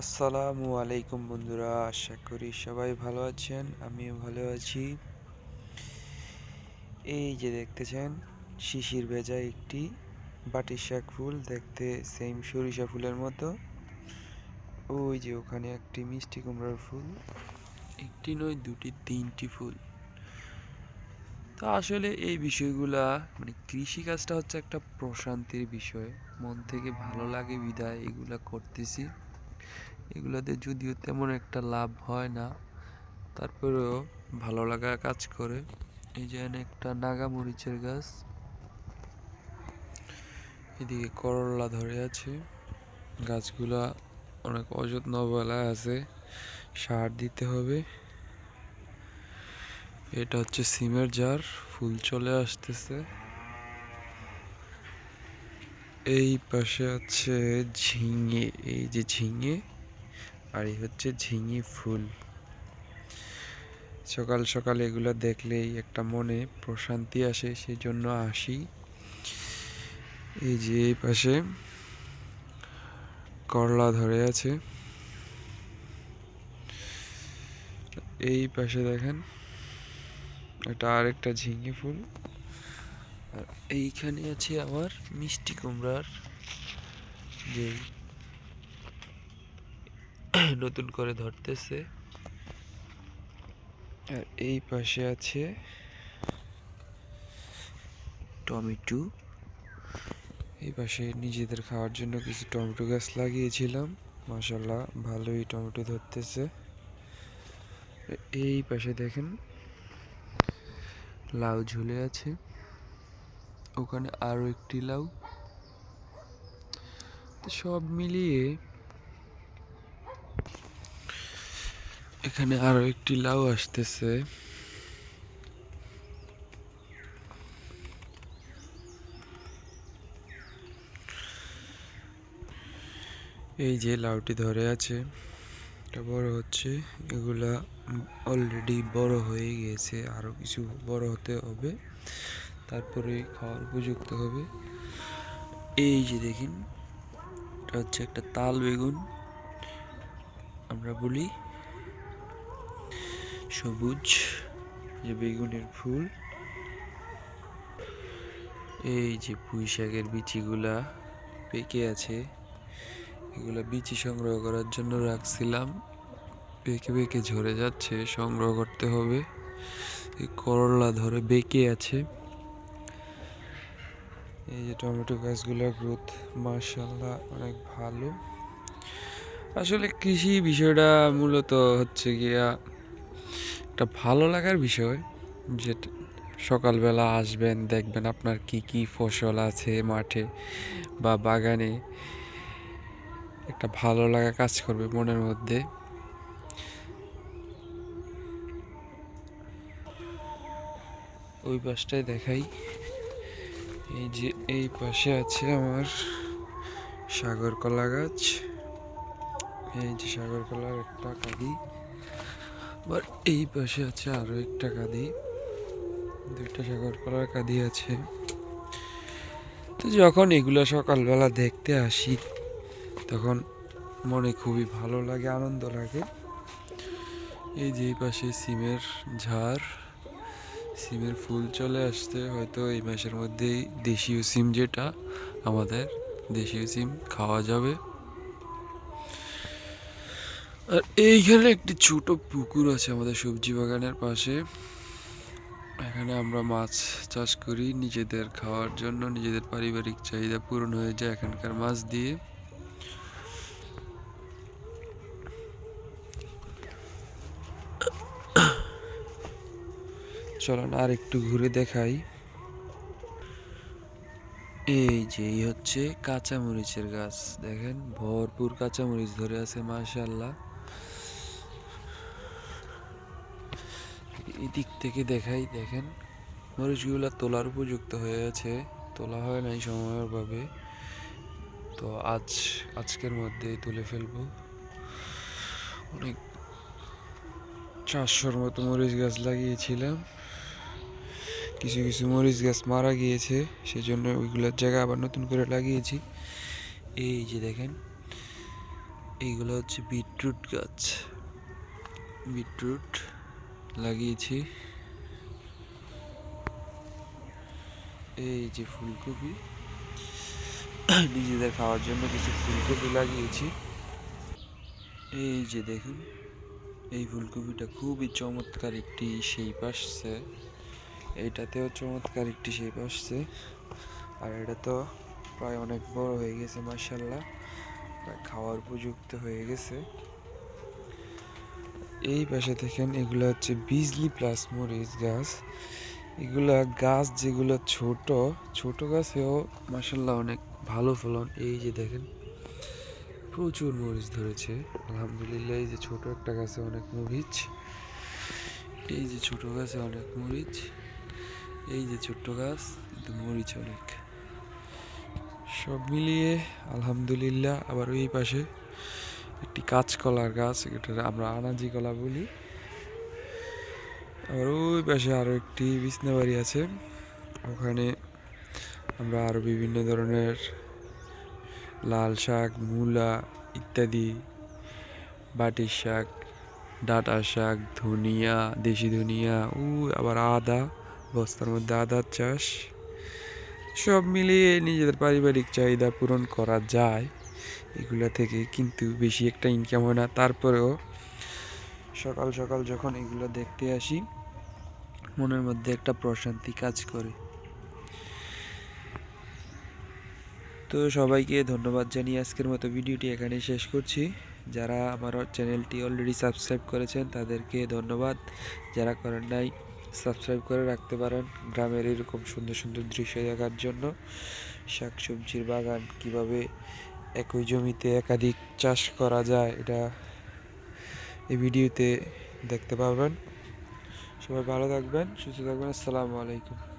আসসালামু আলাইকুম বন্ধুরা, আশা করি সবাই ভালো আছেন, আমিও ভালো আছি। এই যে দেখতেছেন, শিশির ভেজা একটি বাটির শাক ফুল, দেখতে সেম সরিষা ফুলের মতো। ওই যে ওখানে একটি মিষ্টি কুমড়ার ফুল, একটি নয়, দুটি, তিনটি ফুল। তো আসলে এই বিষয়গুলা মানে কৃষিকাজটা হচ্ছে একটা প্রশান্তির বিষয়। মন থেকে ভালো লাগে বিদায়, এগুলা করতেছি। এগুলোতে যদিও তেমন একটা লাভ হয় না, তারপরেও ভালো লাগা কাজ করে। এই যে একটা নাগা মরিচের গাছ, এদিকে করলা ধরে আছে। গাছগুলা অনেক অযত্ন অবহেলায় আছে, সার দিতে হবে। এটা হচ্ছে সিমের জার, ফুল চলে আসতেছে। এই পাশে আছে ঝিঙে, এই যে ঝিঙে আর এই হচ্ছে ঝিঙি ফুল। সকাল সকাল এগুলো দেখলেই একটা মনে প্রশান্তি আসে সেই জন্য আসি। এই যে এই পাশে করলা ধরে আছে। এই পাশে দেখেন এটা আরেকটা ঝিঙে ফুল। আর এইখানে আছে আমার মিষ্টি কুমড়ার যে নতুন করে ধরতেছে। আর এই পাশে আছে টমেটো। এই পাশে নিজেদের খাওয়ার জন্য কিছু টমেটো গাছ লাগিয়েছিলাম। মাসাল্লাহ ভালোই টমেটো ধরতেছে। এই পাশে দেখেন লাউ ঝুলে আছে। ওখানে আরও একটি লাউ। সব মিলিয়ে এখানে আরও একটি লাউ আসতেছে। এই যে লাউটি ধরে আছে, এটা বড় হচ্ছে, এগুলা অলরেডি বড় হয়ে গেছে, আরও কিছু বড় হতে হবে, তারপরে খাওয়ার উপযুক্ত হবে। এই যে দেখেন, এটা হচ্ছে একটা তাল বেগুন, আমরা বলি সবুজ যে বেগুনের ফুল, এই যে পুঁই শাকের বিচিগুলা পেকে আছে, এগুলা বিচি সংগ্রহ করার জন্য রাখছিলাম। পেকে বেঁকে ঝরে যাচ্ছে, সংগ্রহ করতে হবে। এই করলা ধরে বেঁকে আছে। এই যে টমেটো গাছগুলোর গ্রোথ মার্শাল্লাহ অনেক ভালো। আসলে কৃষি বিষয়টা মূলত হচ্ছে গিয়া একটা ভালো লাগার বিষয় যে সকালবেলা আসবেন, দেখবেন আপনার কি কি ফসল আছে মাঠে বা বাগানে। একটা ভালো লাগা কাজ করবে মনের মধ্যে। ওই পাশটায় দেখাই। এই যে এই পাশে আছে আমার সাগর কলা গাছ। এই যে সাগর কলার একটা কাঁদি। আবার এই পাশে আছে আরও একটা কাঁদি। দুইটা সাগর কলার কাঁদি আছে। তো যখন এগুলো সকালবেলা দেখতে আসি, তখন মনে খুবই ভালো লাগে, আনন্দ লাগে। এই যে পাশে সিমের ঝাড়, সিমের ফুল চলে আসতে হয়তো এই মাসের মধ্যেই দেশীয় সিম যেটা, আমাদের দেশীয় সিম খাওয়া যাবে। আর এইখানে একটি ছোট পুকুর আছে আমাদের সবজি বাগানের পাশে। এখানে আমরা মাছ চাষ করি, নিজেদের খাওয়ার জন্য, নিজেদের পারিবারিক চাহিদা পূরণ হয়ে যায় এখানকার মাছ দিয়ে। চলুন আর একটু ঘুরে দেখাই। এই যে, এই হচ্ছে কাঁচামরিচের গাছ, দেখেন? ভরপুর কাঁচামরিচ ধরে আছে মাশাল্লাহ এদিক থেকে দেখাই, দেখেন, মরিচগুলো তোলার উপযুক্ত হয়ে আছে। তোলা হয় নাই সময়ের ভাবে তো আজ, আজকের মধ্যে তুলে ফেলব। অনেক চারশোর মতো মরিচ গাছ লাগিয়েছিলাম। কিছু কিছু মরিচ গাছ মারা গিয়েছে সেই জন্য ওইগুলোর জায়গা আবার নতুন করে লাগিয়েছি। এই যে দেখেন, এইগুলো হচ্ছে বিটরুট গাছ। বিটরুট। লাগিয়েছি। এই যে ফুলকপি। নিজেদের খাওয়ার জন্য কিছু ফুলকপি লাগিয়েছি। এই যে দেখুন, এই ফুলকপিটা খুবই চমৎকার একটি শেপ আসছে। এইটাতেও চমৎকার একটি শেপ আসছে। আর এটা তো প্রায় অনেক বড় হয়ে গেছে মার্শাল্লাহ প্রায় খাওয়ার উপযুক্ত হয়ে গেছে। এই পাশে দেখেন, এগুলো হচ্ছে বিজলি প্লাস মরিচ গাছ। এগুলা গাছ যেগুলো ছোট ছোট গাছেও মার্শাল্লাহ অনেক ভালো ফলন। এই যে দেখেন, প্রচুর মরিচ ধরেছে। আলহামদুলিল্লাহ, এই যে ছোট একটা গাছে অনেক মরিচ। এই যে ছোট গাছে অনেক মরিচ। এই যে ছোট্ট গাছ, কিন্তু মরিচ অনেক। সব মিলিয়ে আলহামদুলিল্লাহ, আবার ওই পাশে একটি কাঁচকলার গাছ এটা আমরা আনাজি কলা বলি। আবার ওই পাশে আরও একটি বিছনা বাড়ি আছে। ওখানে আমরা আরও বিভিন্ন ধরনের লাল শাক, মূলা ইত্যাদি, বাটির শাক ডাঁটা শাক, ধনিয়া, দেশি ধনিয়া ও আবার আদা, বস্তার মধ্যে আদার চাষ। সব মিলিয়ে নিজেদের পারিবারিক চাহিদা পূরণ করা যায়। এগুলা থেকে কিন্তু বেশি একটা ইনকাম হয় না। তারপরেও সকাল সকাল যখন এগুলো দেখতে আসি, মনের মধ্যে একটা প্রশান্তি কাজ করে। তো সবাইকে ধন্যবাদ জানিয়ে আজকের মতো ভিডিওটি এখানে শেষ করছি। যারা আমার চ্যানেলটি অলরেডি সাবস্ক্রাইব করেছেন, তাদেরকে ধন্যবাদ। যারা করেন নাই সাবস্ক্রাইব করে রাখতে পারেন গ্রামের এরকম সুন্দর সুন্দর দৃশ্য দেখার জন্য। শাকসবজির বাগান কীভাবে একই জমিতে একাধিক চাষ করা যায়, এটা এই ভিডিওতে দেখতে পাবেন সবাই ভালো থাকবেন, সুস্থ থাকবেন, আসসালামু আলাইকুম।